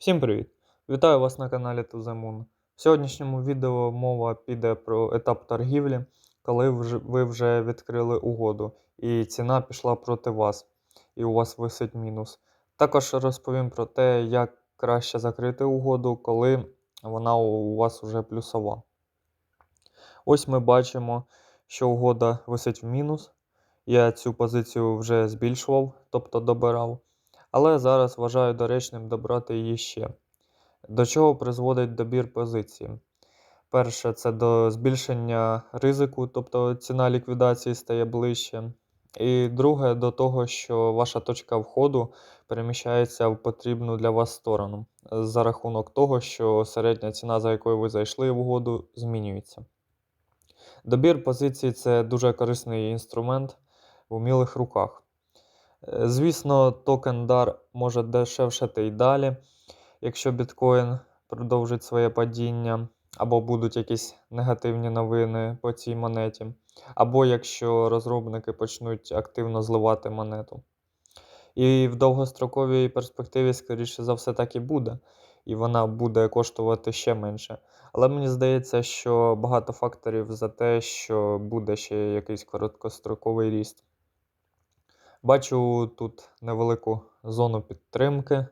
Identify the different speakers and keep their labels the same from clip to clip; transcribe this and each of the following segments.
Speaker 1: Всім привіт! Вітаю вас на каналі The В сьогоднішньому відео мова піде про етап торгівлі, коли ви вже відкрили угоду і ціна пішла проти вас, і у вас висить мінус. Також розповім про те, як краще закрити угоду, коли вона у вас вже плюсова. Ось ми бачимо, що угода висить в мінус. Я цю позицію вже збільшував, тобто добирав. Але зараз вважаю доречним добрати її ще. До чого призводить добір позиції? Перше, це до збільшення ризику, тобто ціна ліквідації стає ближче. І друге, до того, що ваша точка входу переміщається в потрібну для вас сторону за рахунок того, що середня ціна, за якою ви зайшли в угоду, змінюється. Добір позицій це дуже корисний інструмент в умілих руках. Е, Звісно, токен DAR може дешевшати і далі, якщо біткоін продовжить своє падіння, або будуть якісь негативні новини по цій монеті, або якщо розробники почнуть активно зливати монету. І в довгостроковій перспективі, скоріше за все, так і буде, і вона буде коштувати ще менше. Але мені здається, що багато факторів за те, що буде ще якийсь короткостроковий ріст. Бачу тут невелику зону підтримки.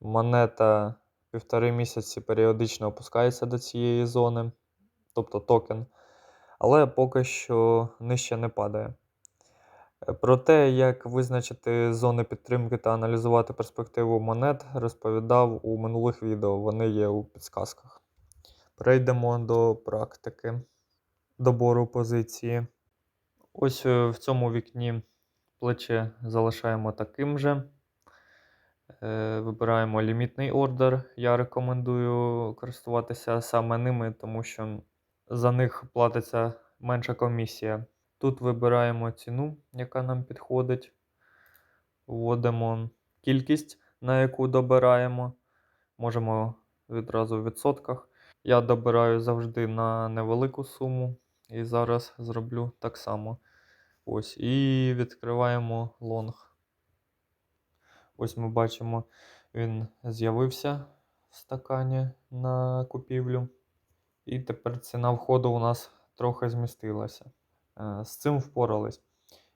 Speaker 1: Монета півтори місяці періодично опускається до цієї зони, тобто токен, але поки що нижче не падає. Е, Про те, як визначити зони підтримки та аналізувати перспективу монет, розповідав у минулих відео. Вони є у підсказках. Перейдемо до практики добору позиції. Ось е, в цьому вікні плече залишаємо таким же. Е, Вибираємо лімітний ордер. Я рекомендую користуватися саме ними, тому що за них платиться менша комісія. Тут вибираємо ціну, яка нам підходить. Вводимо кількість, на яку добираємо. Можемо відразу в відсотках. Я добираю завжди на невелику суму. І зараз зроблю так само. Ось, і відкриваємо лонг. Ось ми бачимо, він з'явився в стакані на купівлю. І тепер ціна входу у нас трохи змістилася. Е, З цим впорались.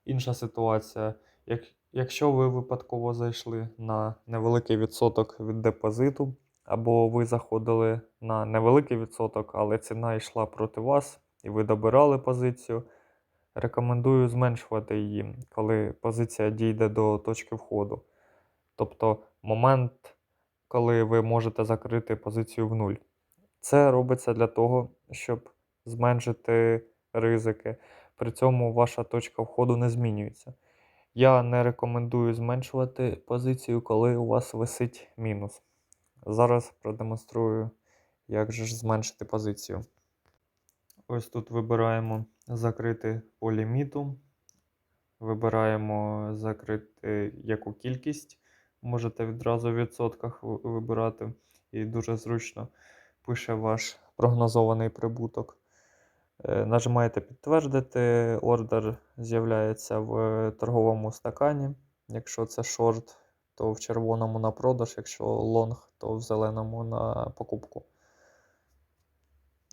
Speaker 1: Інша ситуація. Як, якщо ви випадково зайшли на невеликий відсоток від депозиту, або ви заходили на невеликий відсоток, але ціна йшла проти вас, і ви добирали позицію, рекомендую зменшувати її, коли позиція дійде до точки входу. Тобто момент, коли ви можете закрити позицію в нуль. Це робиться для того, щоб зменшити ризики. При цьому ваша точка входу не змінюється. Я не рекомендую зменшувати позицію, коли у вас висить мінус. Зараз продемонструю, як же ж зменшити позицію. Ось тут вибираємо закрити по ліміту. Вибираємо закрити яку кількість. Можете відразу в відсотках вибирати. І дуже зручно пише ваш прогнозований прибуток. Е, Нажимаєте підтвердити, ордер з'являється в торговому стакані. Якщо це шорт, то в червоному на продаж, якщо лонг, то в зеленому на покупку.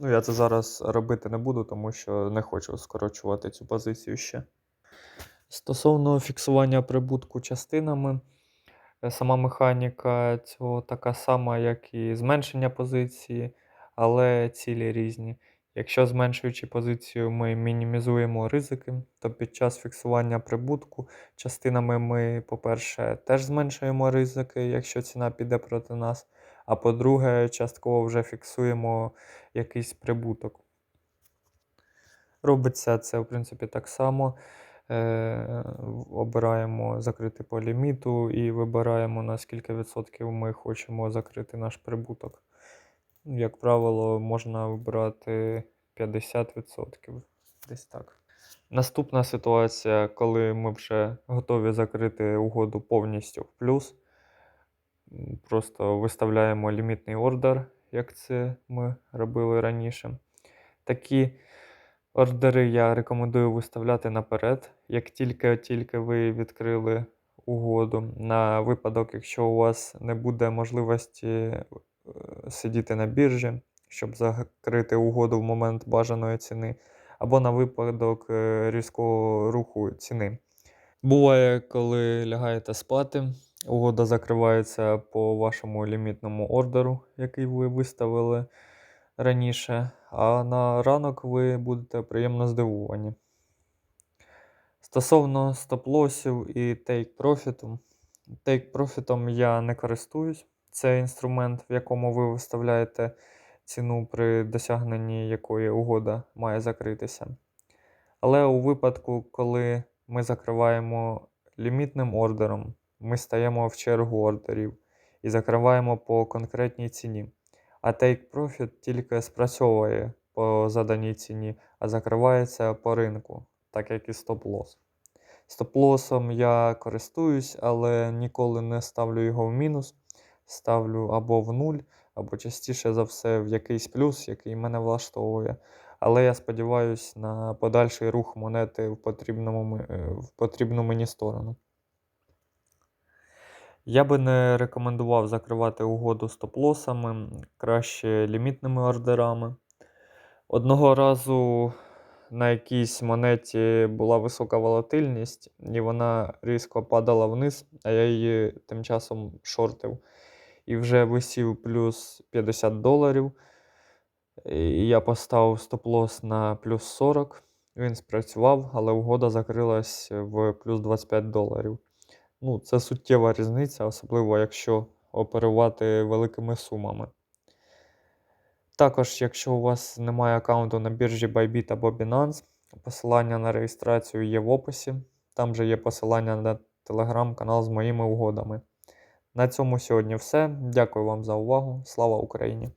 Speaker 1: Ну, я це зараз робити не буду, тому що не хочу скорочувати цю позицію ще. Стосовно фіксування прибутку частинами, е, сама механіка цього така сама, як і зменшення позиції, але цілі різні. Якщо зменшуючи позицію, ми мінімізуємо ризики, то під час фіксування прибутку частинами ми, по-перше, теж зменшуємо ризики, якщо ціна піде проти нас. А по-друге, частково вже фіксуємо якийсь прибуток. Робиться це, в принципі, так само. Е, обираємо закрити по ліміту і вибираємо на скільки відсотків ми хочемо закрити наш прибуток. Як правило, можна вибрати 50%. Десь так. Наступна ситуація, коли ми вже готові закрити угоду повністю в плюс. Просто виставляємо лімітний ордер, як це ми робили раніше. Такі ордери я рекомендую виставляти наперед. Як тільки, тільки ви відкрили угоду на випадок, якщо у вас не буде можливості е, сидіти на біржі, щоб закрити угоду в момент бажаної ціни, або на випадок е, різкого руху ціни. Буває, коли лягаєте спати, угода закривається по вашому лімітному ордеру, який ви виставили раніше, а на ранок ви будете приємно здивовані. Стосовно стоп-лосів і take-профіту. Take-профітом я не користуюсь. Це інструмент, в якому ви виставляєте ціну, при досягненні якої угода має закритися. Але у випадку, коли ми закриваємо лімітним ордером, ми стаємо в чергу ордерів і закриваємо по конкретній ціні. А Take Profit тільки спрацьовує по заданій ціні, а закривається по ринку, так як і стоп-лосс. Стоп-лосом я користуюсь, але ніколи не ставлю його в мінус. Ставлю або в нуль, або частіше за все в якийсь плюс, який мене влаштовує. Але я сподіваюся на подальший рух монети в, потрібному, е, в потрібну мені сторону. Я би не рекомендував закривати угоду стоп-лосами, краще лімітними ордерами. Одного разу на якійсь монеті була висока волатильність, і вона різко падала вниз, а я її тим часом шортив. І вже висів плюс 50 доларів. І я поставив стоп-лосс на плюс 40. Він спрацював, але угода закрилась в плюс 25 доларів. Ну, це суттєва різниця, особливо якщо оперувати великими сумами. Також, якщо у вас немає аккаунту на біржі Bybit або Binance, посилання на реєстрацію є в описі. Там же є посилання на телеграм-канал з моїми угодами. На цьому сьогодні все. Дякую вам за увагу. Слава Україні!